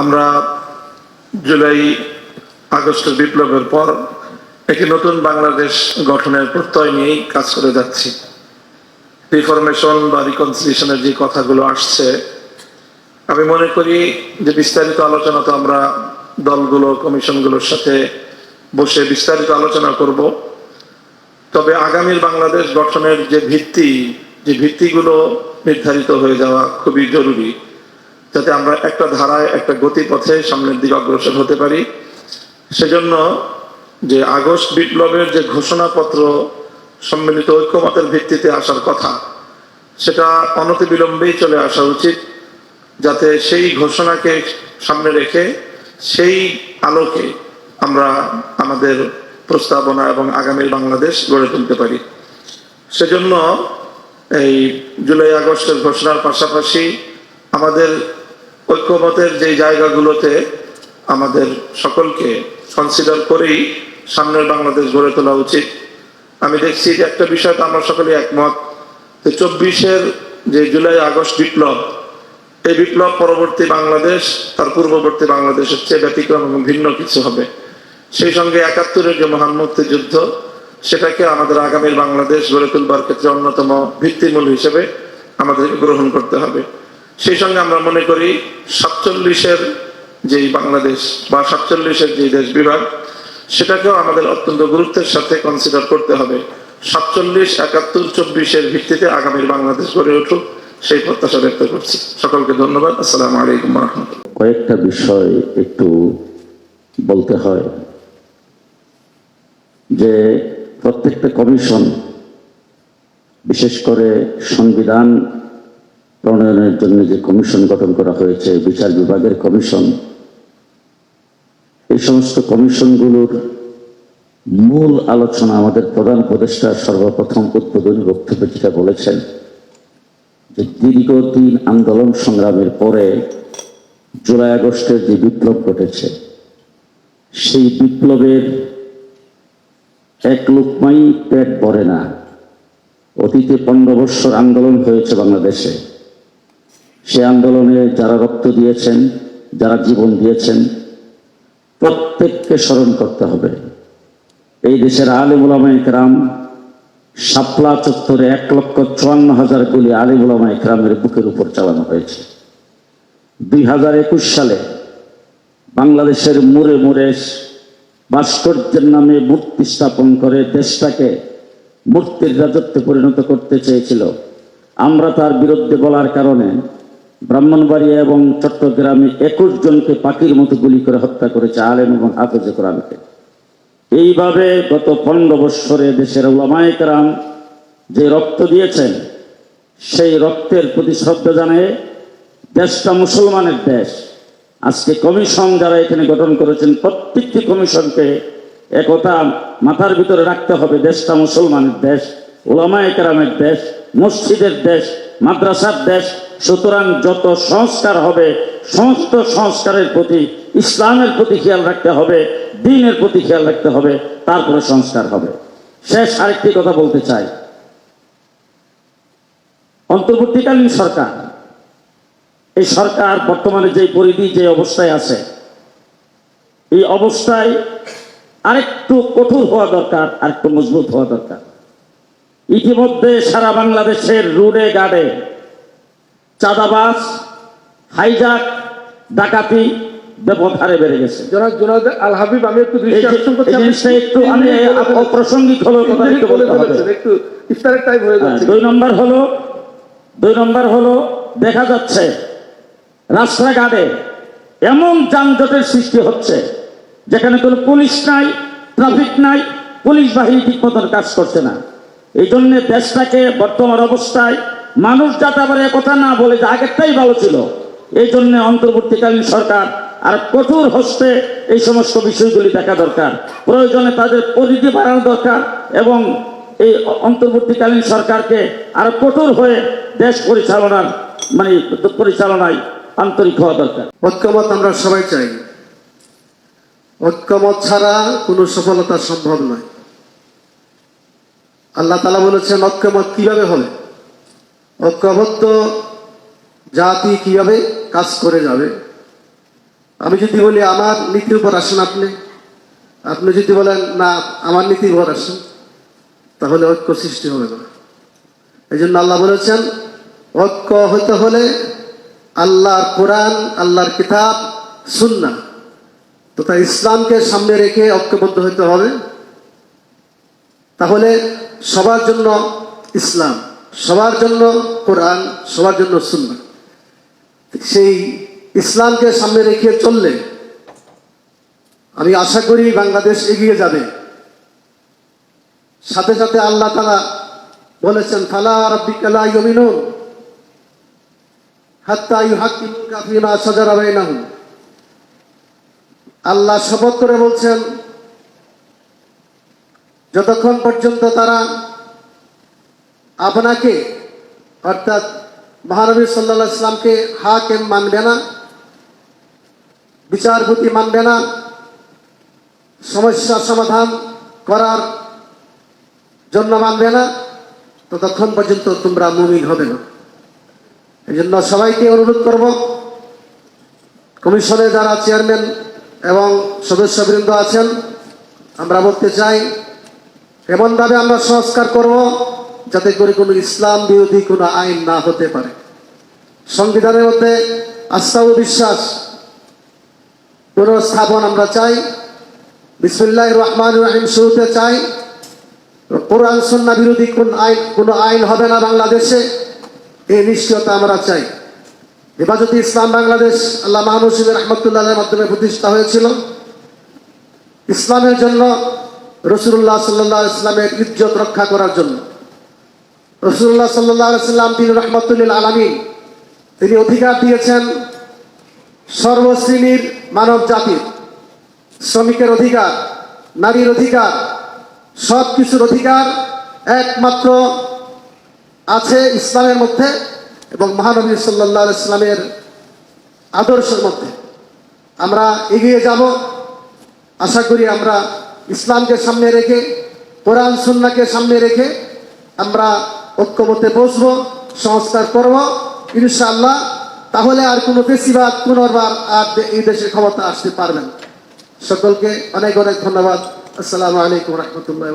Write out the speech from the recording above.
আমরা জুলাই, আগস্টের বিপ্লবের পর একটি নতুন বাংলাদেশ গঠনের প্রত্যয় নিয়েই কাজ করে যাচ্ছি। রিফরমেশন বা রিকনসিলিয়েশনের যে কথাগুলো আসছে, আমি মনে করি যে বিস্তারিত আলোচনা তো আমরা দলগুলো, কমিশনগুলোর সাথে বসে বিস্তারিত আলোচনা করব। তবে আগামীর বাংলাদেশ গঠনের যে ভিত্তি, যে ভিত্তিগুলো নির্ধারিত হয়ে যাওয়া খুবই জরুরি। যাতে আমরা একটা ধারায়, একটা গতিপথে সামনের দিকে অগ্রসর হতে পারি। সেজন্য যে আগস্ট বিপ্লবের যে ঘোষণাপত্র সম্মিলিত ঐক্যমতের ভিত্তিতে আসার কথা, সেটা অনতিবিলম্বেই চলে আসা উচিত, যাতে সেই ঘোষণাকে সামনে রেখে সেই আলোকে আমরা আমাদের প্রস্তাবনা এবং আগামীর বাংলাদেশ গড়ে তুলতে পারি। সেজন্য এই জুলাই আগস্টের ঘোষণার পাশাপাশি আমাদের ঐক্যমতের যে জায়গাগুলোতে আমাদের সকলকে কনসিডার করেই সামনের বাংলাদেশ গড়ে তোলা উচিত। আমি দেখছি যে একটা বিষয়তে আমরা সকলে একমত যে চব্বিশের যে জুলাই আগস্ট বিপ্লব, এই বিপ্লব পরবর্তী বাংলাদেশ, তার পূর্ববর্তী বাংলাদেশের চেয়ে ব্যতিক্রম এবং ভিন্ন কিছু হবে। সেই সঙ্গে একাত্তরের যে মহান মুক্তিযুদ্ধ সেটাকে আমাদের আগামীর বাংলাদেশ গড়ে তুলবার ক্ষেত্রে অন্যতম ভিত্তিমূল হিসেবে আমাদেরকে গ্রহণ করতে হবে। সেই সঙ্গে আমরা মনে করি সাতচল্লিশের যেই বাংলাদেশ বা সাতচল্লিশের যে দেশ বিভাগ, সেটাকেও আমাদের অত্যন্ত গুরুত্বের সাথে কনসিডার করতে হবে। সাতচল্লিশ, একাত্তর, চব্বিশের ভিত্তিতে আগামীর বাংলাদেশ গড়ে উঠুক, সেই প্রত্যাশা ব্যক্ত করছি। সকলকে ধন্যবাদ। আসসালামু আলাইকুম কয়েকটা বিষয় একটু বলতে হয়। যে প্রত্যেকটা কমিশন, বিশেষ করে সংবিধান প্রণয়নের জন্য যে কমিশন গঠন করা হয়েছে, বিচার বিভাগের কমিশন, এই সমস্ত কমিশনগুলোর মূল আলোচনা আমাদের প্রধান উপদেষ্টা সর্বপ্রথম উদ্বোধনী বক্তব্যে যেটা বলেছেন যে দীর্ঘদিন আন্দোলন সংগ্রামের পরে জুলাই আগস্টের যে বিপ্লব ঘটেছে, সেই বিপ্লবের এক লোকমাই পেট ভরে না। অতীতে পনেরো বৎসর আন্দোলন হয়েছে বাংলাদেশে। সে আন্দোলনে যারা রক্ত দিয়েছেন, যারা জীবন দিয়েছেন, প্রত্যেককে স্মরণ করতে হবে। এই দেশের আলিম উলামা ইকরাম শাপলা চত্বরে এক লক্ষ চুয়ান্ন হাজার গুলি আলিম উলামা ইকরামের বুকের উপর চালানো হয়েছে। দুই হাজার একুশ সালে বাংলাদেশের মোড়ে মোড়ে ভাস্কর্যের নামে মূর্তি স্থাপন করে দেশটাকে মূর্তির রাজত্বে পরিণত করতে চেয়েছিল। আমরা তার বিরুদ্ধে বলার কারণে ব্রাহ্মণবাড়িয়া এবং চট্টগ্রামে একুশ জনকে পাখির মতো গুলি করে হত্যা করেছে আলেম এবং হাফেজে কোরআনকে। এইভাবে গত পনেরো বৎসরে দেশের ওলামায়করাম যে রক্ত দিয়েছেন, সেই রক্তের প্রতি শ্রদ্ধা জানিয়ে দেশটা মুসলমানের দেশ। আজকে কমিশন যারা এখানে গঠন করেছেন, প্রত্যেকটি কমিশনকে একথা মাথার ভিতরে রাখতে হবে, দেশটা মুসলমানের দেশ ওলামায় কেরামের দেশ, মসজিদের দেশ, মাদ্রাসার দেশ সুতরাং যত সংস্কার হবে, সমস্ত সংস্কারের প্রতি, ইসলামের প্রতি খেয়াল রাখতে হবে, দিনের প্রতি খেয়াল রাখতে হবে, তারপরে সংস্কার হবে। শেষ আরেকটি কথা বলতে চাই। অন্তর্বর্তীকালীন সরকার, এই সরকার বর্তমানে যে পরিধি যে অবস্থায় আছে, এই অবস্থায় আরেকটু কঠোর হওয়া দরকার, আরেকটু মজবুত হওয়া দরকার। ইতিমধ্যে সারা বাংলাদেশের রুডে গাড়ে চাঁদাবাস হাইজাক ডাকাতি ব্যাপক হারে বেড়ে গেছে। জনাব জনাব আল হাবিব আমি একটু একটু আমি অপ্রাসঙ্গিক কথা একটু বলতে হবে। একটু ইফতারের টাইম হয়ে হ্যাঁ, যাচ্ছে। দুই নম্বর হলো দুই নম্বর হলো দেখা যাচ্ছে রাস্তাঘাটে এমন যানজটের সৃষ্টি হচ্ছে যেখানে কোনো পুলিশ নাই ট্রাফিক নাই পুলিশ বাহিনী ঠিক মতন কাজ করছে না। এই জন্য দেশটাকে বর্তমান অবস্থায় মানুষ যাতে কথা না বলে যে আগেরটাই ভালো ছিল। এই জন্য অন্তর্বর্তীকালীন সরকার আর কঠোর হস্তে এই সমস্ত বিষয়গুলি দেখা দরকার। প্রয়োজনে তাদের পরিধি বাড়ানো দরকার এবং এই অন্তর্বর্তীকালীন সরকারকে আরও কঠোর হয়ে দেশ পরিচালনার মানে পরিচালনায় আন্তরিক হওয়া দরকার। ঐক্যমত আমরা সবাই চাই। ঐক্যমত ছাড়া কোনো সফলতা সম্ভব নয়। আল্লাহ তালা বলেছেন, ঐক্যমত কীভাবে হবে? ঐক্যবদ্ধ জাতি কীভাবে কাজ করে যাবে? আমি যদি বলি, আমার নীতির উপর আসেন আপনি আপনি যদি বলেন, না, আমার নীতির উপর আসেন, তাহলে ঐক্য সৃষ্টি হবে না। এই জন্য আল্লাহ বলেছেন, ঐক্য হতে হলে আল্লাহর কোরআন, আল্লাহর কিতাব সুন্না তথা ইসলামকে সামনে রেখে ঐক্যবদ্ধ হতে হবে। তাহলে সবার জন্য ইসলাম। সবার জন্য কোরআন, সবার জন্য সুন্না সেই ইসলামকে সামনে রেখে চললে আমি আশা করি বাংলাদেশ এগিয়ে যাবে। সাথে সাথে আল্লাহ তারা বলেছেন, ফালা রাব্বিকালা ইউমিনুন হাত্তা আল্লাহ শপথ করে বলছেন, যতক্ষণ পর্যন্ত তারা আপনাকে, অর্থাৎ মহানবী সাল্লাহ ইসলামকে হাকেম মানবে না, বিচারপতি মানবে না সমস্যা সমাধান করার জন্য মানবে না ততক্ষণ পর্যন্ত তোমরা মুমিন হবে না। এই জন্য সবাইকে অনুরোধ করব কমিশনে যারা চেয়ারম্যান এবং সদস্যবৃন্দ আছেন, আমরা বলতে চাই, এমনভাবে আমরা সংস্কার করব যাতে করে কোনো ইসলাম বিরোধী কোনো আইন না হতে পারে। সংবিধানের মধ্যে আস্থা ও বিশ্বাস পুনঃস্থাপন আমরা চাই বিসমুল্লাহ রহমান রহিম শুরুতে চাই, কোরআন সন্না বিরোধী কোন আইন, কোনো আইন হবে না বাংলাদেশে এই নিশ্চয়তা আমরা চাই। হেফাজতে ইসলাম বাংলাদেশ, আল্লাহ মাহমুদ রহমতুল্লাহের মাধ্যমে প্রতিষ্ঠা হয়েছিল। ইসলামের জন্য রসুল্লাহ সাল্লাহ ইসলামের ইজ্জত রক্ষা করার জন্য। রসুল্লাহ সাল্লাহ সাল্লাম তিনি রহমতুল্লিল আলমী তিনি অধিকার দিয়েছেন সর্বশ্রেণীর মানব জাতির। শ্রমিকের অধিকার, নারীর অধিকার সব কিছুর অধিকার একমাত্র আছে ইসলামের মধ্যে এবং মহানবী সাল্লাহ ইসলামের আদর্শের মধ্যে। আমরা এগিয়ে যাব। আশা করি আমরা ইসলামকে সামনে রেখে, কোরআন সুন্নাকে সামনে রেখে আমরা ঐক্যমতে বসবো, সংস্কার করব ইনশাল্লাহ তাহলে আর কোনো বেশিরভাগ পুনর্বার আর এই দেশের ক্ষমতা আসতে পারবেন সকলকে অনেক অনেক ধন্যবাদ। আসসালামু আলাইকুম রহমতুল্লাহ